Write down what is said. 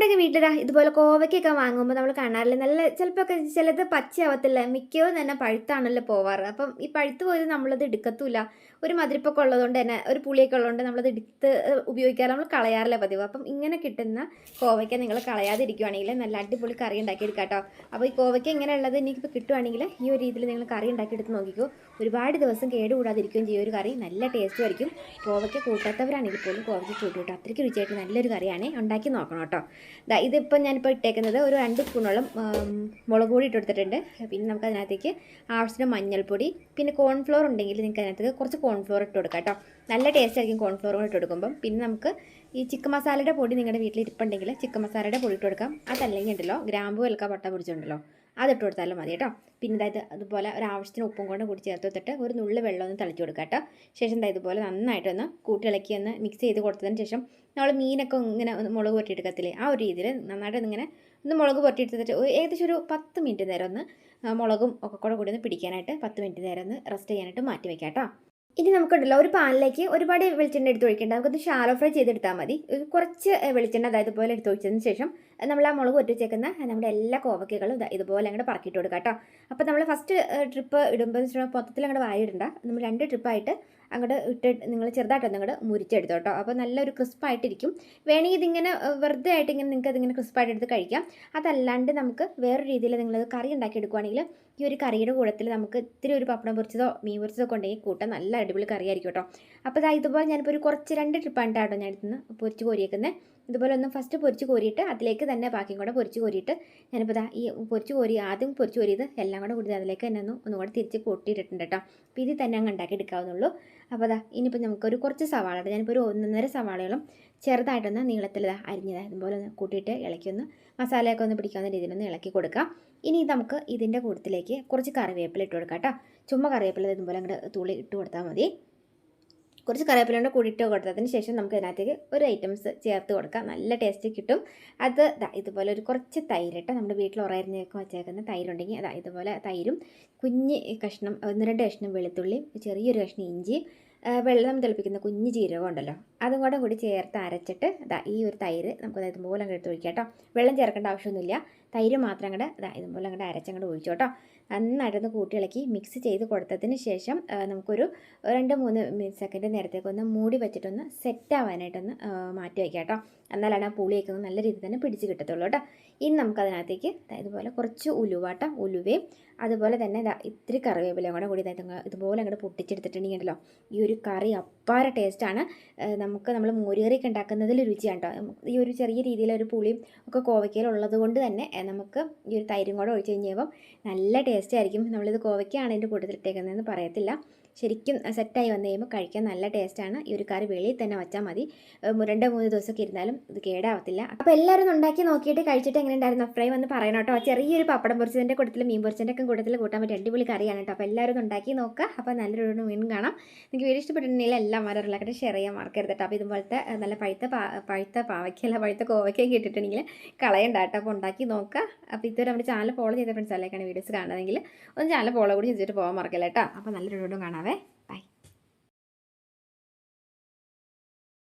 നമ്മുടെയൊക്കെ വീട്ടിലാ ഇതുപോലെ കോവയ്ക്കൊക്കെ വാങ്ങുമ്പോൾ നമ്മൾ കാണാറില്ല നല്ല ചിലപ്പോൾ ചിലത് പച്ചയാവത്തില്ല. മിക്കവും തന്നെ പഴുത്താണല്ലോ പോവാറ്. അപ്പം ഈ പഴുത്ത് പോയത് നമ്മളത് എടുക്കത്തുമില്ല ഒരു മതിരിപ്പൊക്കെ ഉള്ളതുകൊണ്ട് തന്നെ ഒരു പുളിയൊക്കെ ഉള്ളതുകൊണ്ട് നമ്മളത് എടുത്ത് ഉപയോഗിക്കാറ് നമ്മൾ കളയാറില്ല പതിവ്. അപ്പം ഇങ്ങനെ കിട്ടുന്ന കോവയ്ക്ക നിങ്ങൾ കളയാതിരിക്കുവാണെങ്കിൽ നല്ല അടിപൊളി കറി ഉണ്ടാക്കിയെടുക്കാം കേട്ടോ അപ്പോൾ ഈ കോവയ്ക്ക ഇങ്ങനെയുള്ളത് എനിക്കിപ്പോൾ കിട്ടുവാണെങ്കിൽ ഈ ഒരു രീതിയിൽ നിങ്ങൾ കറി ഉണ്ടാക്കിയെടുത്ത് നോക്കിക്കോ. ഒരുപാട് ദിവസം കേടുകൂടാതിരിക്കുകയും ചെയ്യും. ഒരു കറി നല്ല ടേസ്റ്റും ആയിരിക്കും. കോവയ്ക്ക കൂട്ടാത്തവരാണെങ്കിൽ പോലും കോവയ്ക്ക് കൂട്ടും കേട്ടോ. അത്രയ്ക്ക് രുചിയായിട്ട് നല്ലൊരു കറിയാണ്. ഉണ്ടാക്കി നോക്കണം കേട്ടോ. ദാ ഇതിപ്പോൾ ഞാനിപ്പോൾ ഇട്ടേക്കുന്നത് ഒരു രണ്ട് സ്പൂണോളം മുളക് പൊടി ഇട്ടെടുത്തിട്ടുണ്ട്. പിന്നെ നമുക്ക് അതിനകത്തേക്ക് ആവശ്യത്തിന് മഞ്ഞൾപ്പൊടി പിന്നെ കോൺഫ്ലോർ ഉണ്ടെങ്കിൽ നിങ്ങൾക്ക് അതിനകത്തേക്ക് കുറച്ച് കോൺഫ്ലോർ ഇട്ട് കൊടുക്കാം കേട്ടോ. നല്ല ടേസ്റ്റ് ആയിരിക്കും കോൺഫ്ലോർ കൂടെ ഇട്ട് കൊടുക്കുമ്പം. പിന്നെ നമുക്ക് ഈ ചിക്കൻ മസാലയുടെ പൊടി നിങ്ങളുടെ വീട്ടിൽ ഇരിപ്പുണ്ടെങ്കിൽ ചിക്കൻ മസാലയുടെ പൊടി ഇട്ട് കൊടുക്കാം. അതല്ലെങ്കിൽ ഉണ്ടല്ലോ ഗ്രാമ്പു വെൽക്ക പട്ട പിടിച്ചുണ്ടല്ലോ അതിട്ട് കൊടുത്താലും മതി കേട്ടോ. പിന്നെ അതായത് അതുപോലെ ഒരു ആവശ്യത്തിന് ഉപ്പും കൊണ്ട് കൂടി ചേർത്ത് വെച്ചിട്ട് ഒരു നുള്ളു വെള്ളം ഒന്ന് തളിച്ച് കൊടുക്കുക കേട്ടോ. ശേഷം ദാ ഇതുപോലെ നന്നായിട്ടൊന്ന് കൂട്ടിളക്കി ഒന്ന് മിക്സ് ചെയ്ത് കൊടുത്തതിന് ശേഷം നമ്മൾ മീനൊക്കെ ഇങ്ങനെ ഒന്ന് മുളക് പൊട്ടിയെടുക്കത്തില്ലേ? ആ ഒരു രീതിയിൽ നന്നായിട്ട് ഇങ്ങനെ ഒന്ന് മുളക് പൊട്ടിയെടുത്തിട്ട് ഏകദേശം ഒരു പത്ത് മിനിറ്റ് നേരം ഒന്ന് മുളകും ഒക്കെ കൂടെ കൂടി ഒന്ന് പിടിക്കാനായിട്ട് പത്ത് മിനിറ്റ് നേരം ഒന്ന് റെസ്റ്റ് ചെയ്യാനായിട്ട് മാറ്റി വെക്കാം കേട്ടോ. ഇനി നമുക്കുണ്ടല്ലോ ഒരു പാനിലേക്ക് ഒരുപാട് വെളിച്ചെണ്ണ എടുത്ത് ഒഴിക്കേണ്ട. നമുക്കത് ഷാലോ ഫ്രൈ ചെയ്തെടുത്താൽ മതി. കുറച്ച് വെളിച്ചെണ്ണ അതായത് പോലെ എടുത്ത് ഒഴിച്ചതിന് ശേഷം നമ്മൾ ആ മുളക് ഒറ്റിച്ചേക്കുന്ന നമ്മുടെ എല്ലാ കോവക്കകളും ഇതാ ഇതുപോലെ അങ്ങോട്ട് പറക്കിയിട്ട് കൊടുക്കുക കേട്ടോ അപ്പോൾ നമ്മൾ ഫസ്റ്റ് ട്രിപ്പ് ഇടുമ്പോൾ മൊത്തത്തിൽ അങ്ങോട്ട് വാരിടണ്ട നമ്മൾ രണ്ട് ട്രിപ്പായിട്ട് അങ്ങോട്ട് ഇട്ട് നിങ്ങൾ ചെറുതായിട്ടൊന്ന് അങ്ങോട്ട് മുരിച്ചെടുത്തോ കേട്ടോ അപ്പോൾ നല്ലൊരു ക്രിസ്പായിട്ടിരിക്കും വേണമെങ്കിൽ ഇതിങ്ങനെ വെറുതെ ആയിട്ട് ഇങ്ങനെ നിങ്ങൾക്ക് അതിങ്ങനെ ക്രിസ്പായിട്ട് എടുത്ത് കഴിക്കാം. അതല്ലാണ്ട് നമുക്ക് വേറെ രീതിയിൽ നിങ്ങളത് കറി ഉണ്ടാക്കി എടുക്കുവാണെങ്കിൽ ഈ ഒരു കറിയുടെ കൂടത്തിൽ നമുക്ക് ഇത്തിരി ഒരു പപ്പടം പൊരിച്ചതോ മീൻ പൊരിച്ചതോ ഒക്കെ ഉണ്ടെങ്കിൽ കൂട്ടാൻ നല്ല അടിപൊളി കറിയായിരിക്കും കേട്ടോ അപ്പോൾ ഇതാ ഇതുപോലെ ഞാനിപ്പോൾ ഒരു കുറച്ച് രണ്ട് ട്രിപ്പാണ് കേട്ടോ ഞാൻ ഇന്ന് പൊരിച്ച് കോരിയേക്കുന്നത് ഇതുപോലെ ഒന്ന് ഫസ്റ്റ് പൊരിച്ച് കോരിയിട്ട് അതിലേക്ക് തന്നെ ബാക്കിയും കൂടെ പൊരിച്ച് കോരിയിട്ട് ഞാനിപ്പോൾ ഇതാ ഈ പൊരിച്ച് കോരി ആദ്യം പൊരിച്ച് കോരിയത് എല്ലാം കൂടെ കൂടി അതിലേക്ക് തന്നെ ഒന്ന് ഒന്നുകൂടെ തിരിച്ച് കൂട്ടിയിട്ടുണ്ട് കേട്ടോ അപ്പോൾ ഇതിൽ തന്നെ അങ്ങ് ഉണ്ടാക്കി എടുക്കാവുന്നുള്ളൂ അപ്പോൾ അതാ ഇനിയിപ്പോൾ നമുക്കൊരു കുറച്ച് സവാള ഞാനിപ്പോൾ ഒരു ഒന്നൊന്നര സവാളയോളം ചെറുതായിട്ടൊന്ന് നീളത്തിൽ അരിഞ്ഞത് അതുപോലെ ഒന്ന് കൂട്ടിയിട്ട് ഇളക്കി ഒന്ന് മസാലയൊക്കെ ഒന്ന് പിടിക്കാവുന്ന രീതിയിലൊന്ന് ഇളക്കി കൊടുക്കാം. ഇനി നമുക്ക് ഇതിന്റെ കൂട്ടത്തിലേക്ക് കുറച്ച് കറിവേപ്പില ഇട്ട് കൊടുക്കാം കേട്ടോ ചുമ്മാ കറിവേപ്പില ഇതുപോലെ അങ്ങോട്ട് തുള്ളി ഇട്ട് കൊടുത്താൽ മതി. കുറച്ച് കറിവേപ്പിലയുടെ കൂടിയിട്ട് ഇട്ട് കൊടുത്തതിന് ശേഷം നമുക്ക് ഇതിനകത്തേക്ക് ഒരു ഐറ്റംസ് ചേർത്ത് കൊടുക്കാം. നല്ല ടേസ്റ്റ് കിട്ടും. അത് ഇതുപോലെ ഒരു കുറച്ച് തൈര് ഇട്ട് നമ്മുടെ വീട്ടിൽ ഉറയരിഞ്ഞൊക്കെ വെച്ചേക്കുന്ന തൈരുണ്ടെങ്കിൽ അതാ ഇതുപോലെ തൈരും കുഞ്ഞ് കഷ്ണം ഒന്ന് രണ്ട് കഷ്ണം വെളുത്തുള്ളി ചെറിയൊരു കഷ്ണം ഇഞ്ചി വെള്ളം തിളപ്പിക്കുന്ന കുഞ്ഞ് ജീരകം ഉണ്ടല്ലോ അതും കൂടെ കൂടി ചേർത്ത് അരച്ചിട്ട് ഈ ഒരു തൈര് നമുക്ക് അതായത് അങ്ങോട്ട് എടുത്ത് ഒഴിക്കാം കേട്ടോ. വെള്ളം ചേർക്കേണ്ട ആവശ്യമൊന്നുമില്ല. തൈര് മാത്രം അങ്ങോട്ട് ഇതാ ഇതുപോലെ അങ്ങോട്ട് അരച്ചങ്ങോട്ട് ഒഴിച്ചു കേട്ടോ നന്നായിട്ടൊന്ന് കൂട്ടിയിളക്കി മിക്സ് ചെയ്ത് കൊടുത്തതിന് ശേഷം നമുക്കൊരു രണ്ട് മൂന്ന് സെക്കൻഡ് നേരത്തേക്കൊന്ന് മൂടി വെച്ചിട്ടൊന്ന് സെറ്റ് ആവാനായിട്ടൊന്ന് മാറ്റി വയ്ക്കാം കേട്ടോ എന്നാലാണ് ആ പുളിയൊക്കെ നല്ല രീതിയിൽ തന്നെ പിടിച്ച് കിട്ടത്തുള്ളൂ കേട്ടോ ഇനി നമുക്കതിനകത്തേക്ക് ഇതുപോലെ കുറച്ച് ഉലുവാട്ട ഉലുവയും അതുപോലെ തന്നെ ഇതാ ഇത്തിരി കറിവേപ്പിലയും കൂടെ കൂടി ഇതുപോലെ അങ്ങോട്ട് പൊട്ടിച്ചെടുത്തിട്ടുണ്ടെങ്കിലോ ഈ ഒരു കറി അപ്പാര ടേസ്റ്റാണ് നമുക്ക് നമ്മൾ മോരുകറിയൊക്കെ ഉണ്ടാക്കുന്നതിൽ രുചിയാണ് കേട്ടോ ഈ ഒരു ചെറിയ രീതിയിലൊരു പുളിയും ഒക്കെ കോവയ്ക്കയിലുള്ളത് കൊണ്ട് തന്നെ നമുക്ക് ഈ ഒരു തൈരും കൂടെ ഒഴിച്ച് കഴിഞ്ഞപ്പം നല്ല ടേസ്റ്റ് ആയിരിക്കും. നമ്മളിത് കോവയ്ക്കാണ് ഇതിന്റെ കൂട്ടത്തിൽ ഇട്ടേക്കുന്നതെന്ന് പറയത്തില്ല. ശരിക്കും സെറ്റായി വന്നു കഴിയുമ്പോൾ കഴിക്കാൻ നല്ല ടേസ്റ്റാണ് ഈ ഒരു കറി വെളിയിൽ തന്നെ വച്ചാൽ മതി. രണ്ട് മൂന്ന് ദിവസമൊക്കെ ഇരുന്നാലും ഇത് കേടാവത്തില്ല. അപ്പോൾ എല്ലാവരും ഉണ്ടാക്കി നോക്കിയിട്ട് കഴിച്ചിട്ട് എങ്ങനെ ഉണ്ടായിരുന്നു? ഫ്രൈ വന്ന് പറയണം കേട്ടോ. ചെറിയൊരു പപ്പടം പൊരിച്ചതിന്റെ കൂട്ടത്തിൽ മീൻ പൊരിച്ചതിന്റെ ഒക്കെ കൂട്ടത്തിൽ കൂട്ടാൻ പറ്റിയ അടിപൊളി കറിയാണ് കേട്ടോ. അപ്പോൾ എല്ലാവരും ഉണ്ടാക്കി നോക്കുക. അപ്പോൾ നല്ലൊരു മീൻ കാണാം. നിങ്ങൾക്ക് വീഡിയോ ഇഷ്ടപ്പെട്ടിട്ടുണ്ടെങ്കിൽ എല്ലാം മരറിലാക്കിയിട്ട് ഷെയർ ചെയ്യാൻ മറക്കരുത് കേട്ടോ. അപ്പോൾ ഇതുപോലത്തെ നല്ല പഴുത്ത പഴുത്ത പാവയ്ക്കല്ല പഴുത്ത കോവയ്ക്കൊക്കെ കിട്ടിയിട്ടുണ്ടെങ്കിൽ കളയണ്ട കേട്ടോ. അപ്പോൾ ഉണ്ടാക്കി നോക്കുക അപ്പോൾ ഇതുവരെ നമ്മുടെ ചാനൽ ഫോളോ ചെയ്ത ഫ്രണ്ട്സ് അല്ലേക്കാണ് വീഡിയോസ് കാണുന്നതെങ്കിൽ ഒന്ന് ചാനൽ ഫോളോ കൂടി ചെയ്തിട്ട് പോകാൻ മറക്കില്ല കേട്ടോ അപ്പോൾ നല്ലൊരു വീഡിയോ കാണാവേ. ബൈ